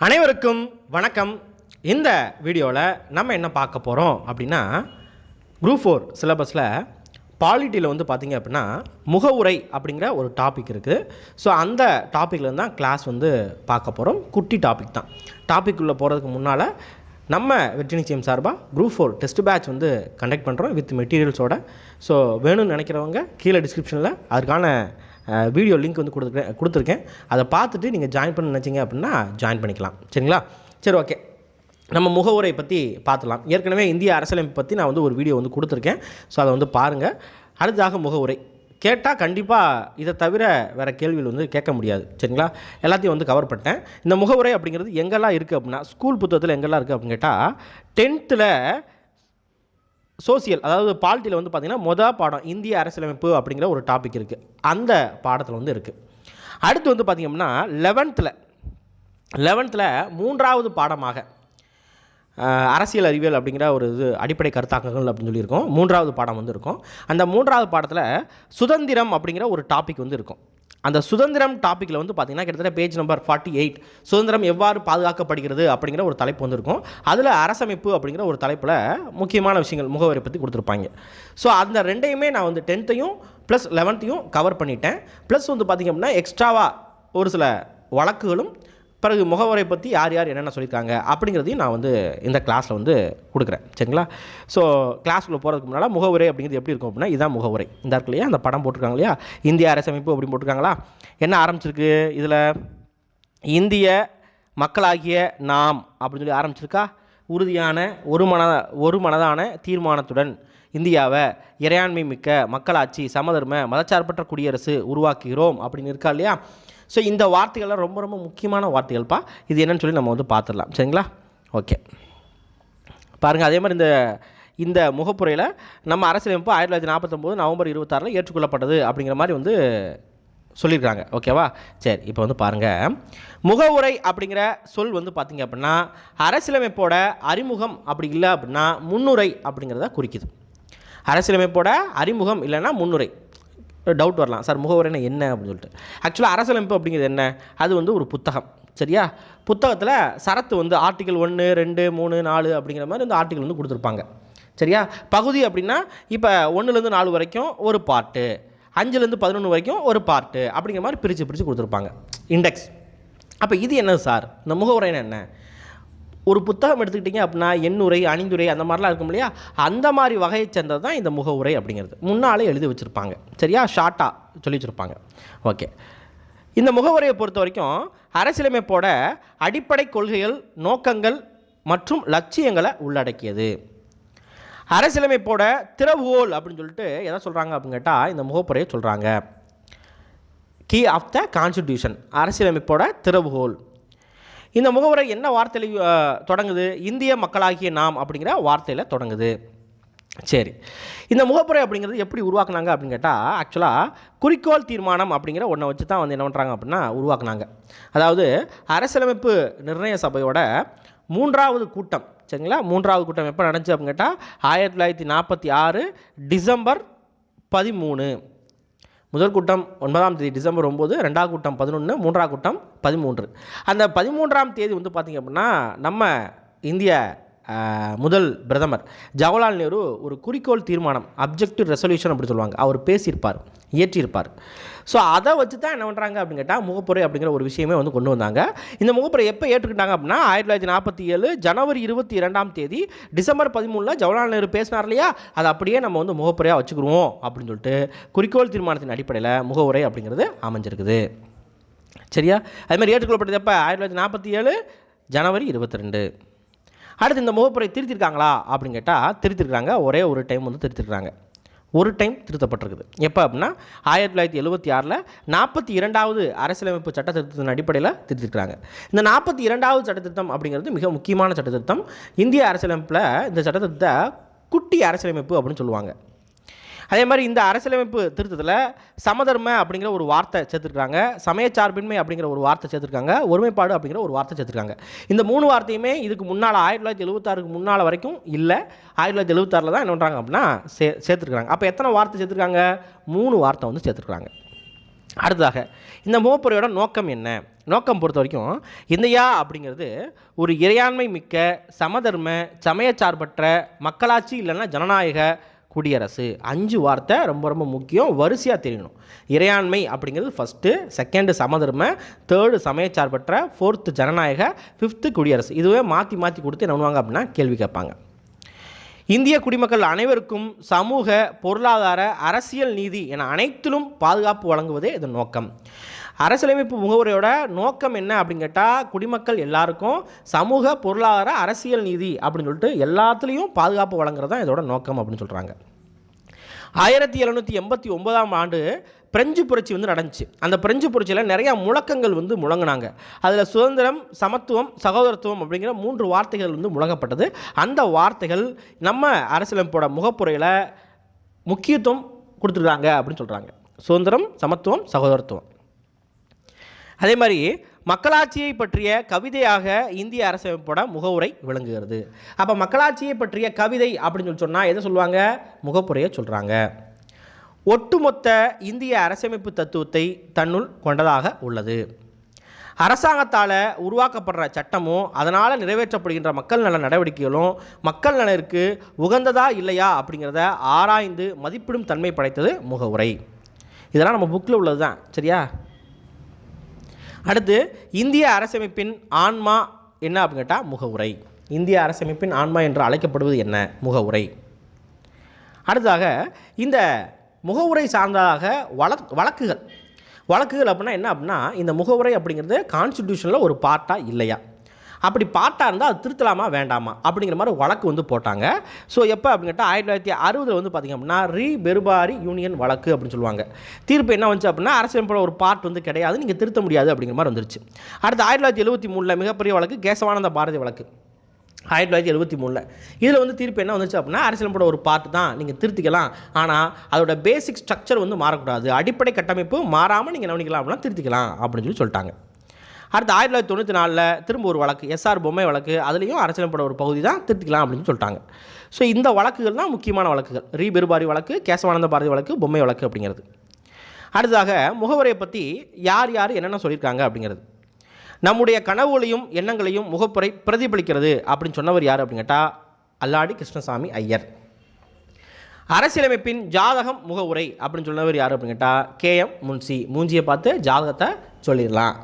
அனைவருக்கும் வணக்கம். இந்த வீடியோவில் நம்ம என்ன பார்க்க போகிறோம் அப்படின்னா குரூப் ஃபோர் சிலபஸில் பாலிட்டியில் வந்து பார்த்திங்க அப்படின்னா முகவுரை அப்படிங்கிற ஒரு டாபிக் இருக்குது ஸோ அந்த டாப்பிக்கில் தான் கிளாஸ் வந்து பார்க்க போகிறோம் குட்டி டாபிக் தான். டாபிக் உள்ளே போகிறதுக்கு முன்னால் நம்ம வெற்றி நிச்சயம் சார்பாக குரூப் ஃபோர் டெஸ்ட் பேட்ச் வந்து கண்டக்ட் பண்ணுறோம் வித் மெட்டீரியல்ஸோட ஸோ வேணும்னு நினைக்கிறவங்க கீழே டிஸ்கிரிப்ஷனில் அதுக்கான வீடியோ லிங்க் வந்து கொடுத்துருக்கேன் கொடுத்துருக்கேன். அதை பார்த்துட்டு நீங்கள் ஜாயின் பண்ண நினச்சிங்க அப்படின்னா ஜாயின் பண்ணிக்கலாம். சரிங்களா? சரி ஓகே நம்ம முகவுரை பற்றி பார்த்துலாம். ஏற்கனவே இந்திய அரசியலமைப்பு பற்றி நான் வந்து ஒரு வீடியோ வந்து கொடுத்துருக்கேன். ஸோ அதை வந்து பாருங்கள் அடுத்ததாக முகவுரை. கேட்டால் கண்டிப்பாக இதை தவிர வேறு கேள்விகள் வந்து கேட்க முடியாது. சரிங்களா? எல்லாத்தையும் வந்து கவர் பண்ணிட்டேன். இந்த முகவுரை அப்படிங்கிறது எங்கெல்லாம் இருக்குது அப்படின்னா ஸ்கூல் புத்தகத்தில் எங்கெல்லாம் இருக்குது அப்படின்னு கேட்டால் டென்த்தில் சோசியல் அதாவது பாலிட்டியில் வந்து பார்த்திங்கன்னா மொதல் பாடம் இந்திய அரசியலமைப்பு அப்படிங்கிற ஒரு டாபிக் இருக்குது அந்த பாடத்தில் வந்து இருக்குது அடுத்து வந்து பார்த்திங்க அப்படின்னா லெவன்த்தில் லெவன்த்தில் மூன்றாவது பாடமாக அரசியல் அறிவியல் அப்படிங்கிற ஒரு இது அடிப்படை கருத்தாக்கங்கள் அப்படின்னு சொல்லியிருக்கோம். மூன்றாவது பாடம் வந்து இருக்கும். அந்த மூன்றாவது பாடத்தில் சுதந்திரம் அப்படிங்கிற ஒரு டாபிக் வந்து இருக்கும். அந்த சுதந்திரம் டாப்பிக்கில் வந்து பார்த்திங்கன்னா கிட்டத்தட்ட பேஜ் நம்பர் ஃபார்ட்டி எயிட் சுதந்திரம் எவ்வாறு பாதுகாக்கப்படுகிறது அப்படிங்கிற ஒரு தலைப்பு வந்திருக்கும். அதில் அரசமைப்பு அப்படிங்கிற ஒரு தலைப்பில் முக்கியமான விஷயங்கள் முகவரி பற்றி கொடுத்துருப்பாங்க. ஸோ அந்த ரெண்டையுமே நான் வந்து டென்த்தையும் ப்ளஸ் லெவன்த்தையும் கவர் பண்ணிட்டேன். ப்ளஸ் வந்து பார்த்திங்க அப்படின்னா எக்ஸ்ட்ராவாக ஒரு சில வழக்குகளும் பிறகு முகவரை பற்றி யார் யார் என்னென்ன சொல்லியிருக்காங்க அப்படிங்கிறதையும் நான் வந்து இந்த கிளாஸில் வந்து கொடுக்குறேன். சரிங்களா? ஸோ கிளாஸ்க்குள்ளே போகிறதுக்கு முன்னால் முகவுரை அப்படிங்கிறது எப்படி இருக்கும் அப்படின்னா இதான் முகவுரை. இந்த இருக்கு இல்லையா? அந்த படம் போட்டிருக்காங்க இல்லையா? இந்திய அரசமைப்பு அப்படின்னு போட்டிருக்காங்களா? என்ன ஆரம்பிச்சிருக்கு? இதில் இந்திய மக்களாகிய நாம் அப்படின்னு சொல்லி ஆரம்பிச்சிருக்கா? உறுதியான ஒரு மன ஒரு மனதான தீர்மானத்துடன் இந்தியாவை இறையாண்மை மிக்க மக்களாட்சி சமதர்ம மதச்சார்பற்ற குடியரசு உருவாக்குகிறோம் அப்படின்னு இருக்கா இல்லையா? ஸோ இந்த வார்த்தைகள்லாம் ரொம்ப ரொம்ப முக்கியமான வார்த்தைகள்ப்பா. இது என்னன்னு சொல்லி நம்ம வந்து பார்த்துடலாம் சரிங்களா? ஓகே பாருங்கள் அதே மாதிரி இந்த இந்த முகப்புரையில் நம்ம அரசியலமைப்பு ஆயிரத்தி தொள்ளாயிரத்தி நாற்பத்தொம்போது நவம்பர் இருபத்தாறில் ஏற்றுக்கொள்ளப்பட்டது அப்படிங்கிற மாதிரி வந்து சொல்லியிருக்காங்க. ஓகேவா சரி இப்போ வந்து பாருங்கள் முகவுரை அப்படிங்கிற சொல் வந்து பார்த்திங்க அப்படின்னா அரசியலமைப்போட அறிமுகம் அப்படி இல்லை அப்படின்னா முன்னுரை அப்படிங்கிறத குறிக்குது. அரசியலமைப்போட அறிமுகம் இல்லைன்னா முன்னுரை. டவுட் வரலாம். சார் முகவுரைனா என்ன அப்படின்னு சொல்லிட்டு. ஆக்சுவலாக அரசியலமைப்பு அப்படிங்கிறது என்ன? அது வந்து ஒரு புத்தகம். சரியா? புத்தகத்தில் சரத்து வந்து ஆர்டிக்கல் ஒன்று ரெண்டு மூணு நாலு அப்படிங்கிற மாதிரி இந்த ஆர்டிக்கல் வந்து கொடுத்துருப்பாங்க. சரியா? பகுதி அப்படின்னா இப்போ ஒன்றுலேருந்து நாலு வரைக்கும் ஒரு பாட்டு அஞ்சுலேருந்து பதினொன்று வரைக்கும் ஒரு பாட்டு அப்படிங்கிற மாதிரி பிரித்து பிரித்து கொடுத்துருப்பாங்க. இண்டெக்ஸ் அப்போ இது என்னது சார்? இந்த முகவுரைன்னு என்ன? ஒரு புத்தகம் எடுத்துக்கிட்டிங்க அப்படின்னா எண்ணுரை அணிந்துரை அந்த மாதிரிலாம் இருக்கும் இல்லையா? அந்த மாதிரி வகையை சேர்ந்தது தான் இந்த முகவுரை அப்படிங்கிறது. முன்னாலே எழுதி வச்சுருப்பாங்க. சரியா? ஷார்ட்டாக சொல்லி வச்சுருப்பாங்க. ஓகே இந்த முகவுரையை பொறுத்த வரைக்கும் அரசியலமைப்போட அடிப்படை கொள்கைகள் நோக்கங்கள் மற்றும் லட்சியங்களை உள்ளடக்கியது. அரசியலமைப்போட திறவுகோல் அப்படின்னு சொல்லிட்டு எதை சொல்கிறாங்க அப்படின்னு கேட்டால் இந்த முகப்புரையை சொல்கிறாங்க கீ ஆஃப் த கான்ஸ்டிடியூஷன் அரசியலமைப்போட திறவுகோல். இந்த முகவுரை என்ன வார்த்தையில் தொடங்குது? இந்திய மக்களாகிய நாம் அப்படிங்கிற வார்த்தையில் தொடங்குது. சரி. இந்த முகப்புரை அப்படிங்கிறது எப்படி உருவாக்குனாங்க அப்படின்னு கேட்டால் ஆக்சுவலாக குறிக்கோள் தீர்மானம் அப்படிங்கிற ஒன்றை வச்சு தான் வந்து என்ன பண்ணுறாங்க அப்படின்னா உருவாக்குனாங்க. அதாவது அரசியலமைப்பு நிர்ணய சபையோட மூன்றாவது கூட்டம் சரிங்களா? மூன்றாவது கூட்டம் எப்போ நடந்துச்சு அப்படின்னு கேட்டால் ஆயிரத்தி தொள்ளாயிரத்தி நாற்பத்தி ஆறு டிசம்பர் பதிமூணு. முதல் கூட்டம் ஒன்பதாம் தேதி டிசம்பர் ஒம்பது ரெண்டாவது கூட்டம் பதினொன்று மூன்றாவது கூட்டம் பதிமூன்று. அந்த பதிமூன்றாம் தேதி வந்து பார்த்திங்க அப்படின்னா நம்ம இந்திய முதல் பிரதமர். ஜவஹர்லால் நேரு ஒரு குறிக்கோள் தீர்மானம் அப்ஜெக்டிவ் ரெசல்யூஷன் அப்படி சொல்லுவாங்க. அவர் பேசியிருப்பார் இயற்றியிருப்பார். ஸோ அதை வச்சு தான் என்ன பண்ணுறாங்க அப்படின்னு கேட்டால் முகப்புரை அப்படிங்கிற ஒரு விஷயமே வந்து கொண்டு வந்தாங்க. இந்த முகப்புரை எப்போ ஏற்றுக்கிட்டாங்க அப்படின்னா ஆயிரத்தி தொள்ளாயிரத்தி நாற்பத்தி ஏழு ஜனவரி இருபத்தி இரண்டாம் தேதி டிசம்பர் பதிமூணில் ஜவஹர்லால் நேரு பேசினார் இல்லையா? அதை அப்படியே நம்ம வந்து முகப்புரையாக வச்சுக்கிருவோம் அப்படின்னு சொல்லிட்டு குறிக்கோள் தீர்மானத்தின் அடிப்படையில் முகவுரை அப்படிங்கிறது அமைஞ்சிருக்குது. சரியா? அது மாதிரி ஏற்றுக்கொள்ளப்பட்டது எப்போ? ஆயிரத்தி தொள்ளாயிரத்தி நாற்பத்தி ஏழு ஜனவரி இருபத்தி ரெண்டு. அடுத்து இந்த முகப்புரை திருத்திருக்காங்களா அப்படின்னு கேட்டால் திருத்திருக்காங்க ஒரே ஒரு டைம் வந்து திருத்திருக்காங்க ஒரு டைம் திருத்தப்பட்டிருக்குது. எப்போ அப்படின்னா ஆயிரத்தி தொள்ளாயிரத்தி எழுபத்தி ஆறில் நாற்பத்தி இரண்டாவது அரசியலமைப்பு சட்ட திருத்தத்தின் அடிப்படையில் திருத்திருக்கிறாங்க. இந்த நாற்பத்தி இரண்டாவது சட்ட திருத்தம் அப்படிங்கிறது மிக முக்கியமான சட்ட திருத்தம் இந்திய அரசியலமைப்பில் இந்த சட்ட திருத்தத்தை குட்டி அரசியலமைப்பு அப்படின்னு சொல்லுவாங்க. அதே மாதிரி இந்த அரசியலமைப்பு திருத்தத்தில் சமதர்ம அப்படிங்கிற ஒரு வார்த்தை சேர்த்துருக்காங்க சமயச்சார்பின்மை அப்படிங்கிற ஒரு வார்த்தை சேர்த்துருக்காங்க ஒருமைப்பாடு அப்படிங்கிற ஒரு வார்த்தை சேர்த்துருக்காங்க. இந்த மூணு வார்த்தையுமே இதுக்கு முன்னால் ஆயிரத்தி தொள்ளாயிரத்தி எழுபத்தாறுக்கு முன்னால் வரைக்கும் இல்லை. ஆயிரத்தி தொள்ளாயிரத்தி எழுபத்தாறில் தான் என்ன பண்ணுறாங்க அப்படின்னா சே சேர்த்துருக்காங்க அப்போ எத்தனை வார்த்தை சேர்த்துருக்காங்க? மூணு வார்த்தை வந்து சேர்த்துருக்காங்க அடுத்ததாக இந்த முகப்புரையோட நோக்கம் என்ன? நோக்கம் பொறுத்த வரைக்கும் இந்தியா அப்படிங்கிறது ஒரு இறையாண்மை மிக்க சமதர்ம சமயச்சார்பற்ற மக்களாட்சி இல்லைன்னா ஜனநாயக குடியரசு. அஞ்சு வார்த்தை ரொம்ப ரொம்ப முக்கியம். வரிசையாக தெரியணும். இறையாண்மை அப்படிங்கிறது ஃபஸ்ட்டு செகண்டு சமதர்ம தேர்டு சமயச்சார்பற்ற ஃபோர்த்து ஜனநாயக ஃபிஃப்த்து குடியரசு. இதுவே மாற்றி மாற்றி கொடுத்து என்ன பண்ணுவாங்க அப்படின்னா கேள்வி கேட்பாங்க. இந்திய குடிமக்கள் அனைவருக்கும் சமூக பொருளாதார அரசியல் நீதி என அனைத்திலும் பாதுகாப்பு வழங்குவதே இதன் நோக்கம். அரசியலமைப்பு முகவரையோட நோக்கம் என்ன அப்படின்னு கேட்டால் குடிமக்கள் எல்லாருக்கும் சமூக பொருளாதார அரசியல் நீதி அப்படின்னு சொல்லிட்டு எல்லாத்துலேயும் பாதுகாப்பு வழங்குறது தான் இதோட நோக்கம் அப்படின்னு சொல்கிறாங்க ஆயிரத்தி எழுநூற்றி எண்பத்தி ஒன்பதாம் ஆண்டு பிரெஞ்சு புரட்சி வந்து நடந்துச்சு. அந்த பிரெஞ்சு புரட்சியில் நிறையா முழக்கங்கள் வந்து முழங்கினாங்க. அதில் சுதந்திரம் சமத்துவம் சகோதரத்துவம் அப்படிங்கிற மூன்று வார்த்தைகள் வந்து முழங்கப்பட்டது. அந்த வார்த்தைகள் நம்ம அரசியலமைப்போட முகப்புரையில் முக்கியத்துவம் கொடுத்துருக்காங்க அப்படின்னு சொல்கிறாங்க சுதந்திரம் சமத்துவம் சகோதரத்துவம். அதே மாதிரி மக்களாட்சியை பற்றிய கவிதையாக இந்திய அரசமைப்போட முகவுரை விளங்குகிறது. அப்போ மக்களாட்சியை பற்றிய கவிதை அப்படின்னு சொல்லி சொன்னால் எதை சொல்லுவாங்க? முகப்புரையை சொல்கிறாங்க ஒட்டுமொத்த இந்திய அரசமைப்பு தத்துவத்தை தன்னுள் கொண்டதாக உள்ளது. அரசாங்கத்தால் உருவாக்கப்படுற சட்டமும் அதனால் நிறைவேற்றப்படுகின்ற மக்கள் நல நடவடிக்கைகளும் மக்கள் நலனுக்கு உகந்ததா இல்லையா அப்படிங்கிறத ஆராய்ந்து மதிப்பிடும் தன்மை படைத்தது முகவுரை. இதெல்லாம் நம்ம புக்கில் உள்ளது தான் சரியா? அடுத்து இந்திய அரசமைப்பின் ஆன்மா என்ன அப்படின்னு கேட்டால் முகவுரை. இந்திய அரசமைப்பின் ஆன்மா என்று அழைக்கப்படுவது என்ன? முகவுரை. அடுத்ததாக இந்த முகவுரை சார்ந்ததாக வழக் வழக்குகள். வழக்குகள் அப்படின்னா என்ன அப்படின்னா இந்த முகவுரை அப்படிங்கிறது கான்ஸ்டிடியூஷனில் ஒரு பார்ட்டாக இல்லையா? அப்படி பார்ட்டாக இருந்தால் அது திருத்தலாமா வேண்டாமா? அப்படிங்கிற மாதிரி வழக்கு வந்து போட்டாங்க. ஸோ எப்போ அப்படின்னு கேட்டால் ஆயிரத்தி தொள்ளாயிரத்தி அறுபதில் வந்து பார்த்திங்க அப்படின்னா ரீ பெருபாரி யூனியன் வழக்கு அப்படின்னு சொல்லுவாங்க. தீர்ப்பு என்ன வந்துச்சு அப்படின்னா அரசியலமைப்போட ஒரு பார்ட் வந்து கிடையாது நீங்கள் திருத்த முடியாது அப்படிங்கிற மாதிரி வந்துருச்சு. அடுத்து ஆயிரத்தி தொள்ளாயிரத்தி எழுபத்தி மூணில் மிகப்பெரிய வழக்கு கேசவானந்த பாரதி வழக்கு. ஆயிரத்தி தொள்ளாயிரத்தி எழுபத்தி மூணில். இதில் வந்து தீர்ப்பு என்ன வந்துச்சு அப்படின்னா அரசியலமைப்போட ஒரு பார்ட் தான் நீங்கள் திருத்திக்கலாம். ஆனால் அதோட பேசிக் ஸ்ட்ரக்சர் வந்து மாறக்கூடாது. அடிப்படை கட்டமைப்பு மாறாமல் நீங்கள் கவனிக்கலாம் அப்படின்னா திருத்திக்கலாம் அப்படின்னு சொல்லி சொல்லிட்டாங்க. அடுத்து ஆயிரத்தி தொள்ளாயிரத்தி தொண்ணூற்றி நாலில் திரும்ப ஒரு வழக்கு எஸ்ஆர் பொம்மை வழக்கு அதுலேயும் அரசியலப்பட ஒரு பகுதி தான் திருத்திக்கலாம் அப்படின்னு சொல்லிட்டாங்க. ஸோ இந்த வழக்குகள் தான் முக்கியமான வழக்குகள். ரீ பெருபாரி வழக்கு கேசவானந்த பாரதி வழக்கு பொம்மை வழக்கு அப்படிங்கிறது. அடுத்ததாக முகவரியை பற்றி யார் யார் என்னென்ன சொல்லியிருக்காங்க அப்படிங்கிறது. நம்முடைய கனவுகளையும் எண்ணங்களையும் முகப்புரை பிரதிபலிக்கிறது அப்படின்னு சொன்னவர் யார் அப்படின்னு கேட்டால் அல்லாடி கிருஷ்ணசாமி ஐயர். அரசியலமைப்பின் ஜாதகம் முகவுரை அப்படின்னு சொன்னவர் யார் அப்படின்னு கேட்டால் கேஎம் முன்சி. மூஞ்சியை பார்த்து ஜாதகத்தை சொல்லிடலாம்.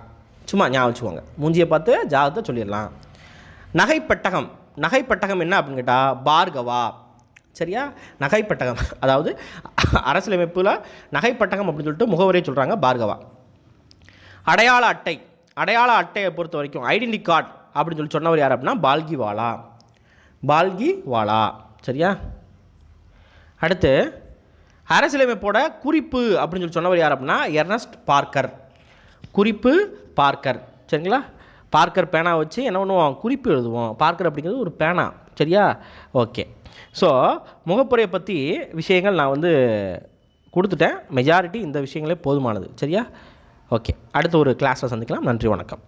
சும்மா ஞாபகம் வச்சுக்கோங்க. மூஞ்சியை பார்த்து ஜாதகத்தை சொல்லிடலாம். நகைப்பட்டகம். நகைப்பட்டகம் என்ன அப்படின்னு கேட்டால் பார்கவா. சரியா? நகைப்பட்டகம். அதாவது அரசியலமைப்பில் நகைப்பட்டகம் அப்படின்னு சொல்லிட்டு முகவரியை சொல்கிறாங்க பார்கவா. அடையாள அட்டை. அடையாள அட்டையை பொறுத்த வரைக்கும் ஐடென்டி கார்டு அப்படின்னு சொல்லி சொன்னவர் யார் அப்படின்னா பால்கி வாலா பால்கி வாலா சரியா? அடுத்து அரசியலமைப்போட குறிப்பு அப்படின்னு சொல்லி சொன்னவர் யார் அப்படின்னா எர்னஸ்ட் பார்க்கர். குறிப்பு பார்க்கர். சரிங்களா? பார்க்கர் பேனா வச்சு என்ன பண்ணுவோம்? குறிப்பு எழுதுவோம். பார்க்கர் அப்படிங்கிறது ஒரு பேனா. சரியா? ஓகே. ஸோ முகப்புரையை பற்றி விஷயங்கள் நான் வந்து கொடுத்துட்டேன். மெஜாரிட்டி இந்த விஷயங்களே போதுமானது. சரியா? ஓகே. அடுத்த ஒரு கிளாஸில் சந்திக்கலாம். நன்றி வணக்கம்.